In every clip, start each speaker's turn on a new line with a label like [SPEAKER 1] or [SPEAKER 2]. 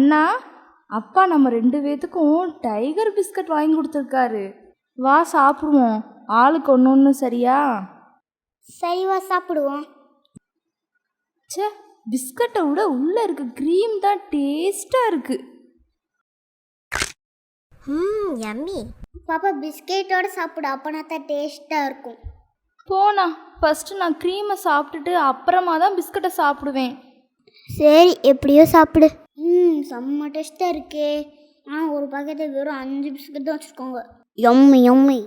[SPEAKER 1] அண்ணா அப்பா நம்ம ரெண்டு பேத்துக்கும் டைகர் பிஸ்கட் வாங்கி கொடுத்துருக்காரு. வா சாப்பிடுவோம். ஆளுக்கு ஒன்று ஒன்று சரியா?
[SPEAKER 2] சரிவா சாப்பிடுவோம்.
[SPEAKER 1] ச்சே பிஸ்கட்டை விட உள்ளே இருக்க க்ரீம் தான் டேஸ்ட்டாக இருக்குது
[SPEAKER 2] ம் யம்மி பாப்பா பிஸ்கெட்டோட சாப்பிடு அப்போனா தான் டேஸ்ட்டாக இருக்கும்.
[SPEAKER 1] போனா ஃபஸ்ட்டு நான் க்ரீமை சாப்பிட்டுட்டு அப்புறமா தான் பிஸ்கட்டை சாப்பிடுவேன்.
[SPEAKER 2] சரி எப்படியோ சாப்பிடு. செம்ம டேஸ்ட்டாக இருக்கே. ஆ ஒரு பாக்கெட்டில் வெறும் அஞ்சு பிஸ்கட் தான் வச்சுருக்கோங்க. Emmy Emmy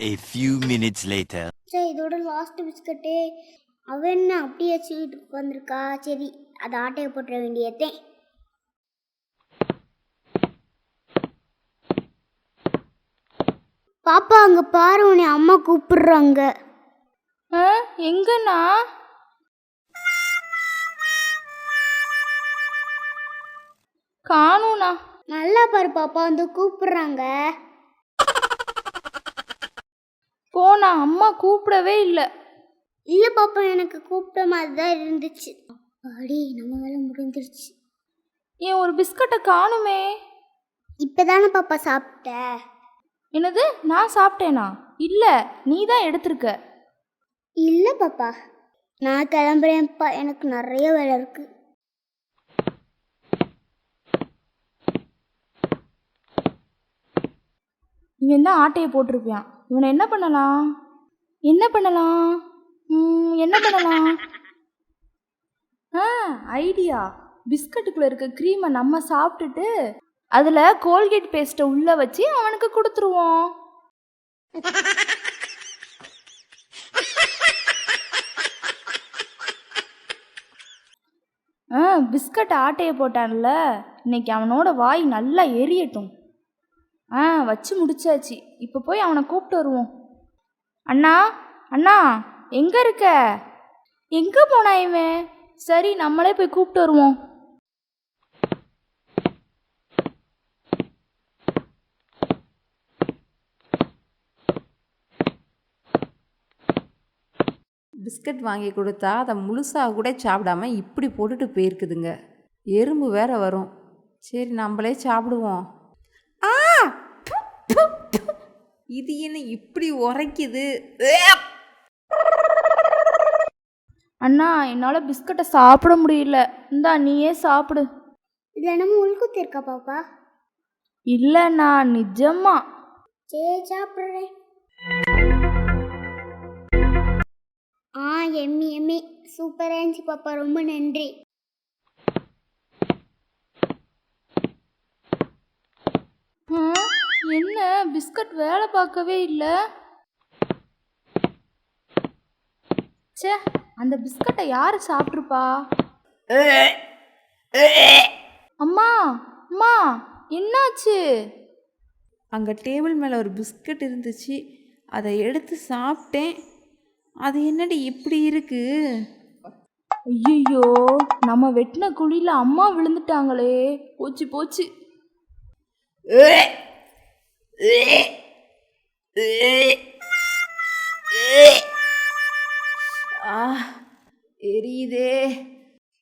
[SPEAKER 3] A few minutes later.
[SPEAKER 2] சரி இதோட லாஸ்ட் பிஸ்கட்டே. அவ என்ன அப்படியே வச்சுக்கிட்டு உட்காந்துருக்கா சரி அதை ஆட்டையை போட்டுற வேண்டியதே. பாப்பா அங்கே பாரு உன்னை அம்மா கூப்பிடுறாங்க.
[SPEAKER 1] எங்கண்ணா? காணும்ண்ணா
[SPEAKER 2] நல்லா பாரு பாப்பா வந்து கூப்பிடுறாங்க.
[SPEAKER 1] போனா அம்மா கூப்பிடவே இல்லை.
[SPEAKER 2] இல்லை பாப்பா எனக்கு கூப்பிட்ட மாதிரி தான் இருந்துச்சு. அடி நம்ம வேலை முடிஞ்சிருச்சு.
[SPEAKER 1] ஏன் ஒரு பிஸ்கட்டை காணுமே.
[SPEAKER 2] இப்போதானே பாப்பா சாப்பிட்ட.
[SPEAKER 1] என்னது நான் சாப்பிட்டேனா? இல்லை நீ தான் எடுத்திருக்க.
[SPEAKER 2] இல்லை பாப்பா நான் கிளம்புறேன்ப்பா எனக்கு நிறைய வேலை இருக்கு.
[SPEAKER 1] இவன் தான் ஆட்டையை போட்டிருப்பியான் இவனை என்ன பண்ணலாம்? என்ன பண்ணலாம்? என்ன பண்ணலாம்? ஆ ஐடியா. பிஸ்கட்டுக்குள்ளே இருக்க க்ரீமை நம்ம சாப்பிட்டுட்டு அதில் கோல்கேட் பேஸ்ட்டை உள்ளே வச்சு அவனுக்கு கொடுத்துருவோம். ஆ பிஸ்கட் ஆட்டையை போட்டான்ல. இன்னைக்கு அவனோட வாய் நல்லா எரியட்டும். ஆ வச்சு முடிச்சாச்சு. இப்போ போய் அவனை கூப்பிட்டு வருவோம். அண்ணா அண்ணா எங்கே இருக்க? எங்கே போனா இவன்? சரி நம்மளே போய் கூப்பிட்டு வருவோம்.
[SPEAKER 4] பிஸ்கட் வாங்கி கொடுத்தா அதை முழுசாக கூட சாப்பிடாம இப்படி போட்டுட்டு போயிருக்குதுங்க. எறும்பு வேற வரும். சரி நம்மளே சாப்பிடுவோம். இது என்ன இப்படி உரைக்குது.
[SPEAKER 1] அண்ணா என்னால் பிஸ்கட்டை சாப்பிட முடியல. இந்தா நீயே சாப்பிடு.
[SPEAKER 2] இதில் என்னமோ உள்குத்து இருக்கா பாப்பா?
[SPEAKER 1] இல்லைண்ணா நிஜமா.
[SPEAKER 2] சரி சாப்பிட்றேன் ஆ எம்மி எம்மி. சூப்பராக இருந்துச்சு பாப்பா ரொம்ப நன்றி.
[SPEAKER 1] பிஸ்கட் வேலை பார்க்கவே இல்லை. ச்சே அந்த பிஸ்கட்டை யார் சாப்பிட்ருப்பா? அம்மா அம்மா என்னாச்சு?
[SPEAKER 4] அங்கே டேபிள் மேலே ஒரு பிஸ்கட் இருந்துச்சு. அதை எடுத்து சாப்பிட்டேன். அது என்னடி இப்படி இருக்கு?
[SPEAKER 1] ஐயோ நம்ம வெட்டின குழியில் அம்மா விழுந்துட்டாங்களே. போச்சு போச்சு.
[SPEAKER 4] ஆ எரியுதே.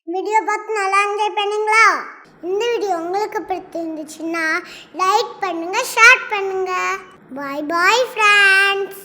[SPEAKER 2] வீடியோ பார்த்து நல்லா என்ஜாய் பண்ணீங்களா? இந்த வீடியோ உங்களுக்கு பிடிச்சிருந்துச்சுன்னா லைக் பண்ணுங்க ஷேர் பண்ணுங்க. பாய் பாய் ஃப்ரெண்ட்ஸ்